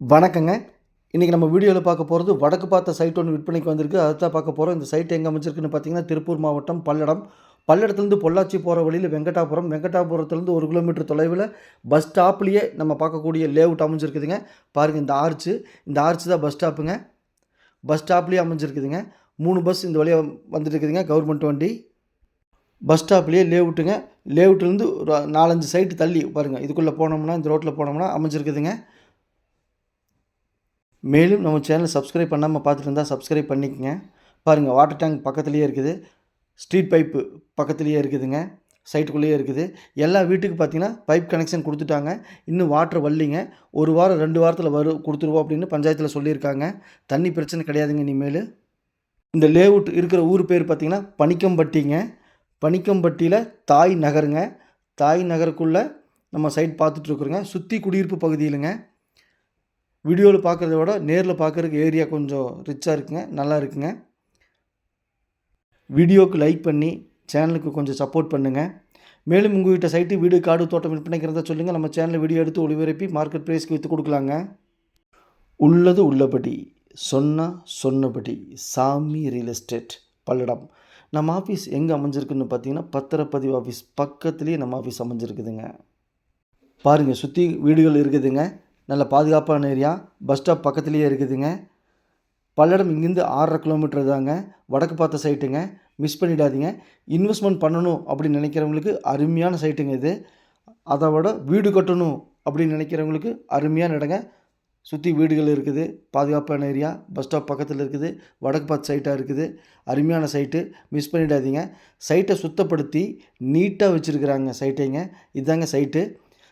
வணக்கங்க. இன்றைக்கி நம்ம வீடியோவில் பார்க்க போகிறது வடக்கு பார்த்த சைட் ஒன்று விற்பனைக்கு வந்திருக்கு. அதை தான் பார்க்க போகிறோம் இந்த சைட் எங்கே அமைச்சிருக்குன்னு பார்த்தீங்கன்னா திருப்பூர் மாவட்டம் பல்லடம். பல்லடத்துலேருந்து பொள்ளாச்சி போகிற வழியில் வெங்கடாபுரம். வெங்கடாபுரத்துலேருந்து ஒரு கிலோமீட்டர் தொலைவில் பஸ் ஸ்டாப்லேயே நம்ம பார்க்கக்கூடிய லேஅவுட் அமைஞ்சிருக்குதுங்க. பாருங்கள் இந்த ஆர்ச்சு இந்த ஆர்ச்சு தான் பஸ் ஸ்டாப்புங்க பஸ் ஸ்டாப்லேயே அமைஞ்சிருக்குதுங்க. மூணு பஸ் இந்த வழியாக வந்துட்டு இருக்குதுங்க கவர்மெண்ட் வண்டி. பஸ் ஸ்டாப்லேயே லேவுட்டுங்க லேவுட்லேருந்து ஒரு நாலஞ்சு சைட்டு தள்ளி பாருங்கள் இதுக்குள்ளே போனோம்னா இந்த ரோட்டில் போனோம்னா அமைஞ்சிருக்குதுங்க. மேலும் நம்ம சேனலை சப்ஸ்கிரைப் பண்ணாமல் பார்த்துட்டு இருந்தால் சப்ஸ்கிரைப் பண்ணிக்கங்க. பாருங்கள் வாட்டர் டேங்க் பக்கத்துலேயே இருக்குது. ஸ்ட்ரீட் பைப்பு பக்கத்துலேயே இருக்குதுங்க. சைட்டுக்குள்ளேயே இருக்குது. எல்லா வீட்டுக்கு பார்த்தீங்கன்னா பைப் கனெக்ஷன் கொடுத்துட்டாங்க. இன்னும் வாட்டர் வரலிங்க. ஒரு வாரம் ரெண்டு வாரத்தில் வரும் கொடுத்துருவோம் அப்படின்னு பஞ்சாயத்தில் சொல்லியிருக்காங்க. தண்ணி பிரச்சனை கிடையாதுங்க இனிமேல். இந்த லேவுட் இருக்கிற ஊர் பேர் பார்த்திங்கன்னா பனிக்கம்பட்டிங்க. பனிக்கம்பட்டியில் தாய் நகருங்க. தாய் நகருக்குள்ளே நம்ம சைட் பார்த்துட்ருக்குறோங்க சுற்றி குடியிருப்பு பகுதியிலுங்க. வீடியோவில் பார்க்குறத விட நேரில் பார்க்குறதுக்கு ஏரியா கொஞ்சம் ரிச்சாக இருக்குங்க நல்லா இருக்குங்க. வீடியோவுக்கு லைக் பண்ணி சேனலுக்கு கொஞ்சம் சப்போர்ட் பண்ணுங்கள் மேலும் உங்கள்கிட்ட சைட்டு வீடு காடு தோட்டம் விற்பனைக்கிறதா சொல்லுங்கள் நம்ம சேனலில் வீடியோ எடுத்து ஒளிபரப்பி மார்க்கெட் ப்ரைஸ்க்கு விற்று கொடுக்கலாங்க. உள்ளது உள்ளபடி சொன்னால் சொன்னபடி சாமி ரியல் எஸ்டேட் பல்லடம். நம்ம ஆஃபீஸ் எங்கே அமைஞ்சிருக்குன்னு பார்த்தீங்கன்னா பத்திரப்பதிவு ஆஃபீஸ் பக்கத்துலேயே நம்ம ஆஃபீஸ் அமைஞ்சிருக்குதுங்க. பாருங்கள் சுற்றி வீடுகள் இருக்குதுங்க. நல்ல பாதுகாப்பான ஏரியா. பஸ் ஸ்டாப் பக்கத்துலேயே இருக்குதுங்க. பல்லடம் இங்கேருந்து ஆறரை கிலோமீட்டர் தாங்க. வடக்கு பார்த்த சைட்டுங்க. மிஸ் பண்ணிடாதீங்க. இன்வெஸ்ட்மெண்ட் பண்ணணும் அப்படின்னு நினைக்கிறவங்களுக்கு அருமையான சைட்டுங்க இது. அதை விட வீடு கட்டணும் அப்படின்னு நினைக்கிறவங்களுக்கு அருமையான இடங்க. சுற்றி வீடுகள் இருக்குது. பாதுகாப்பான ஏரியா. பஸ் ஸ்டாப் பக்கத்தில் இருக்குது. வடக்கு பார்த்த சைட்டாக இருக்குது. அருமையான சைட்டு. மிஸ் பண்ணிடாதீங்க. சைட்டை சுத்தப்படுத்தி நீட்டாக வச்சுருக்குறாங்க சைட்டைங்க. இதுதாங்க சைட்டு.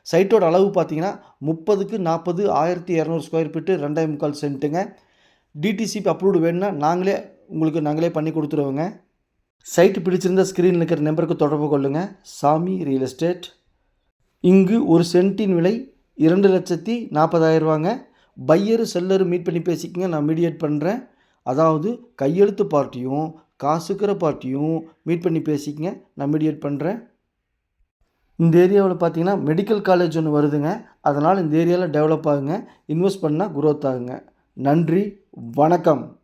சைட்டோட அளவு பார்த்தீங்கன்னா முப்பதுக்கு நாற்பது ஆயிரத்தி இரநூறு ஸ்கொயர் ஃபீட்டு ரெண்டாயிரம் முக்கால் சென்ட்டுங்க டிடிசிபி அப்ரூவ்டு வேணும்னா நாங்களே உங்களுக்கு நாங்களே பண்ணி கொடுத்துருவோங்க. சைட்டு பிடிச்சிருந்த ஸ்க்ரீனில் இருக்கிற நம்பருக்கு தொடர்பு கொள்ளுங்கள் சாமி ரியல் எஸ்டேட் இங்கு ஒரு சென்ட்டின் விலை இரண்டு லட்சத்தி நாற்பதாயிரரூவாங்க பையரு செல்லரு மீட் பண்ணி பேசிக்கங்க நான் மீடியேட் பண்ணுறேன் அதாவது கையெழுத்து பார்ட்டியும் காசுக்கிற பார்ட்டியும் மீட் பண்ணி பேசிக்கங்க நான் மீடியேட் பண்ணுறேன் இந்த ஏரியாவில் பார்த்தீங்கன்னா மெடிக்கல் காலேஜ் ஒன்று வருதுங்க. அதனால் இந்த ஏரியாவில் டெவலப் ஆகுங்க. இன்வெஸ்ட் பண்ணால் குரோத் ஆகுங்க. நன்றி. வணக்கம்.